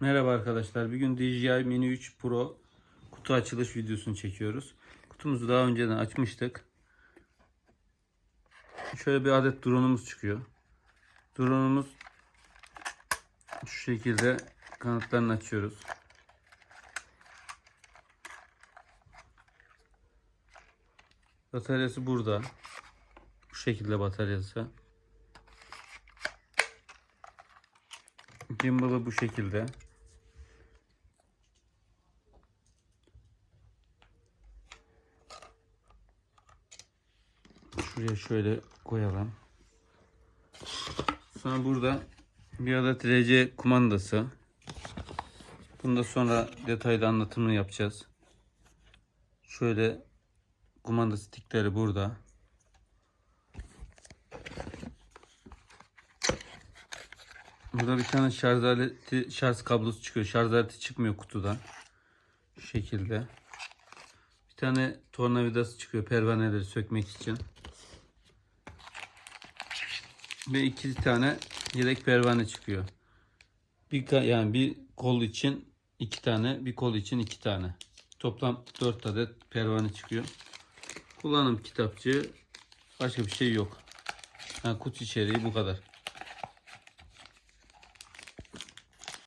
Merhaba arkadaşlar. Bugün DJI Mini 3 Pro kutu açılış videosunu çekiyoruz. Kutumuzu daha önceden açmıştık. Şöyle bir adet drone'umuz çıkıyor. Drone'umuz şu şekilde kanatlarını açıyoruz. Bataryası burada. Bu şekilde bataryası. Gimbal'ı bu şekilde. Şuraya şöyle koyalım. Sonra burada bir adet RC kumandası. Bunu da sonra detaylı anlatımını yapacağız. Şöyle kumanda stikleri burada. Burada bir tane şarj aleti, şarj kablosu çıkıyor. Şarj aleti çıkmıyor kutudan. Şu şekilde. Bir tane tornavidası çıkıyor pervaneleri sökmek için. Ve iki tane yedek pervane çıkıyor. Bir yani bir kol için iki tane, bir kol için iki tane. Toplam dört adet pervane çıkıyor. Kullanım kitapçığı başka bir şey yok. Ha, kutu içeriği bu kadar.